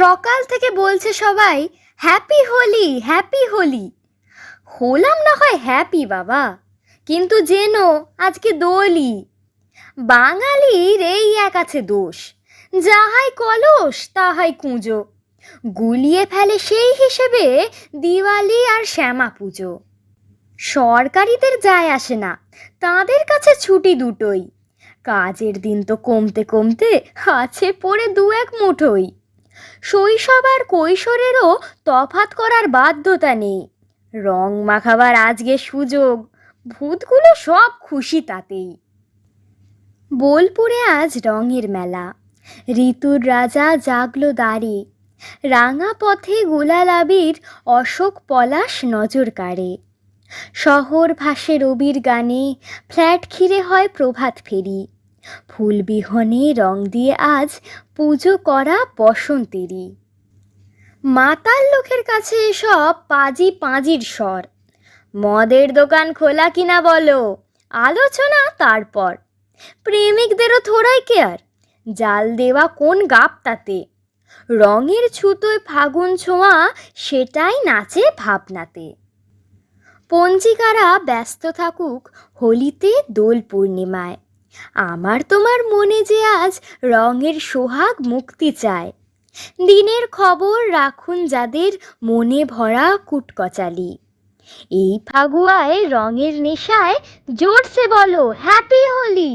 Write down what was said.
সকাল থেকে বলছে সবাই হ্যাপি হোলি হ্যাপি হোলি হলাম না হয় হ্যাপি, বাবা। কিন্তু যেন আজকে দোলি। বাঙালির এই এক আছে দোষ। যাহাই কলস, তাহাই কুঁজো। গুলিয়ে ফেলে সেই হিসেবে দিওয়ালি আর শ্যামা পুজো। সরকারিদের যায় আসে না, তাদের কাছে ছুটি দুটোই। কাজের দিন তো কমতে কমতে আছে পড়ে দু এক মুঠোই। শৈশব আর কৈশোরেরও তফাত করার বাধ্যতা নেই। রং মাখাবার আজকে সুযোগ, ভূতগুলো সব খুশি তাতেই। বোলপুরে আজ রঙের মেলা। ঋতুর রাজা জাগলো দাঁড়ে রাঙা পথে গুলাল আবির অশোক পলাশ নজর কাড়ে। শহর ভাসে রবির গানে, ফ্ল্যাট ঘিরে হয় প্রভাত ফেরি। ফুল বিহনে রং দিয়ে আজ পুজো করা বসন্তেরই। মাতাল লোকের কাছে এসব পাজি পাঁজির স্বর। মদের দোকান খোলা কিনা বলো, আলোচনা তারপর। প্রেমিকদেরও থোড়াই কেয়ার, জাল দেওয়া কোন গাপ তাতে রঙের ছুতোয় ফাগুন ছোঁয়া, সেটাই নাচে ভাবনাতে। পঞ্জিকারা ব্যস্ত থাকুক হোলিতে দোল পূর্ণিমায়। আমার তোমার মনে যে আজ রঙের সোহাগ মুক্তি চায়। দিনের খবর রাখুন যাদের মনে ভরা কুটকচালি। এই ফাগুয়ায় রঙের নেশায় জোরসে বলো হ্যাপি হোলি